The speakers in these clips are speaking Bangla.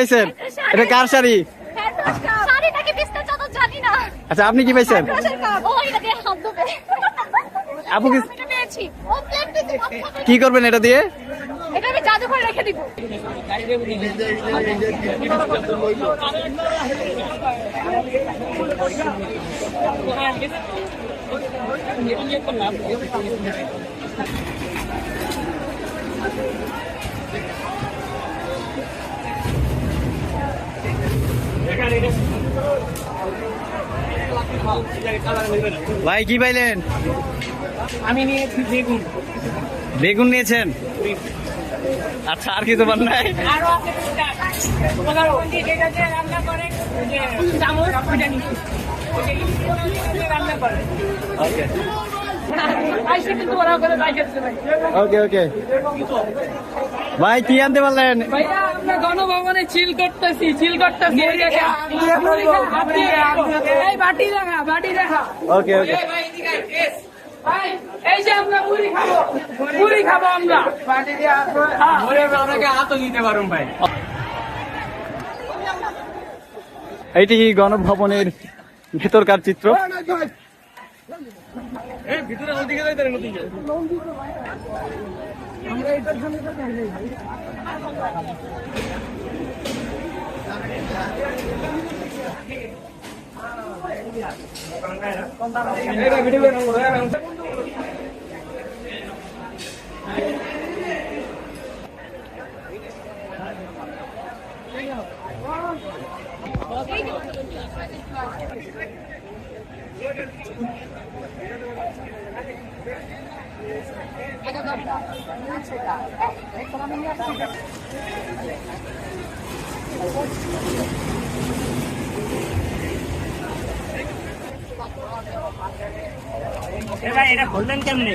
পেয়েছেন এটা কার শাড়ি? আচ্ছা আপনি কি পেয়েছেন আপু কি করবেন এটা দিয়ে? ভাই কি পাইলেন? আমি নিয়েছি বেগুন। বেগুন নিয়েছেন? আচ্ছা আর কি তোমার নাই? ওকে। ভাই ওকে ওকে। ভাই কি আনতে পারলেন? ভাইয়া গণভবনে চিল করতেছি চিল করতেছি। এই বাটি দেখা বাটি দেখা। ওকে ওকে এই ভাই এদিকে আয়, yes. ভাই, এই যে আমরা মুড়ি খাব মুড়ি খাব আমরা। বাটি দিয়ে এইটি গণভবনের ভেতরকার চিত্র। আমরা এটার জন্য তো চাইলে Thank you. এটা খুললেন কেমনে?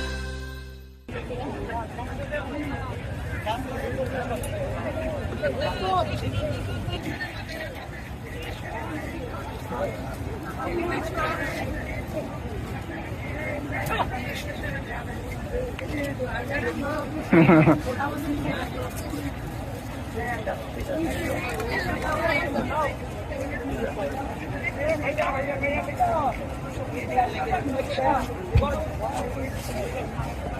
I'm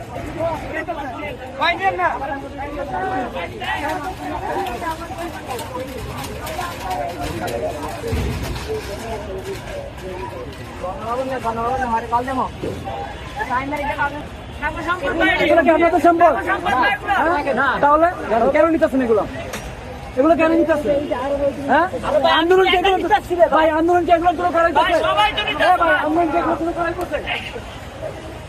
তাহলে কেন নিতেছেন এগুলো? এগুলো কেন নিতেছে হ্যাঁ? আন্দোলন ভাই আন্দোলন কে এগুলো করাই করছে হ্যাঁ ভাই আন্দোলন কে এগুলো করাই করছে